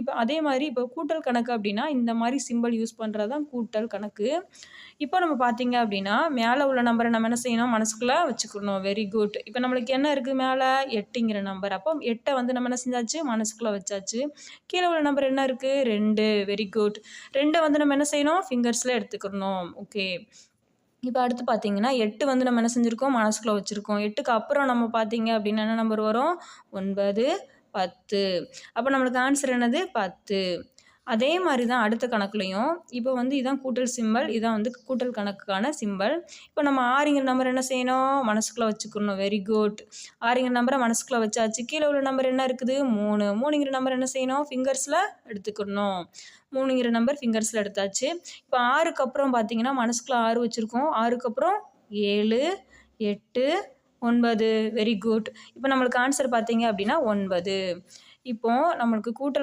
இப்போ அதே மாதிரி இப்போ கூட்டல் கணக்கு அப்படின்னா இந்த மாதிரி சிம்பிள் யூஸ் பண்ணுறது தான் கூட்டல் கணக்கு. இப்போ நம்ம பார்த்தீங்க அப்படின்னா மேலே உள்ள நம்பரை நம்ம என்ன செய்யணும்? மனசுக்குள்ளே வச்சுக்கணும். வெரி குட் இப்போ நம்மளுக்கு என்ன இருக்குது மேலே எட்டுங்கிற நம்பர் அப்போ எட்டை வந்து நம்ம என்ன செஞ்சாச்சு? மனசுக்குள்ளே வச்சாச்சு. கீழே உள்ள நம்பர் என்ன இருக்குது ரெண்டு. வெரி குட் ரெண்டை வந்து நம்ம என்ன செய்யணும்? ஃபிங்கர்ஸில் எடுத்துக்கணும். ஓகே இப்போ அடுத்து பார்த்தீங்கன்னா எட்டு வந்து நம்ம என்ன செஞ்சுருக்கோம்? மனசுக்குள்ளே வச்சுருக்கோம். எட்டுக்கு அப்புறம் நம்ம பார்த்தீங்க அப்படின்னா என்ன நம்பர் வரும்? ஒன்பது. பத்து. அப்போ நம்மளுக்கு ஆன்சர் என்னது? பத்து. அதே மாதிரி தான் அடுத்த கணக்குலையும். இப்போ வந்து இதான் கூட்டல் சிம்பல் இதான் வந்து கூட்டல் கணக்குக்கான சிம்பல் இப்போ நம்ம ஆறுங்கிற நம்பர் என்ன செய்யணும்? மனசுக்குள்ளே வச்சுக்கணும். வெரி குட் ஆறுங்கிற நம்பரை மனசுக்குள்ளே வச்சாச்சு. கீழே உள்ள நம்பர் என்ன இருக்குது? மூணு. மூணுங்கிற நம்பர் என்ன செய்யணும்? ஃபிங்கர்ஸில் எடுத்துக்கணும். மூணுங்கிற நம்பர் ஃபிங்கர்ஸில் எடுத்தாச்சு. இப்போ ஆறுக்கு அப்புறம் பார்த்தீங்கன்னா மனசுக்குள்ளே ஆறு வச்சுருக்கோம். ஆறுக்கு அப்புறம் ஏழு எட்டு ஒன்பது வெரி குட் இப்போ நம்மளுக்கு ஆன்சர் பார்த்தீங்க அப்படின்னா ஒன்பது. இப்போது நம்மளுக்கு கூட்டல்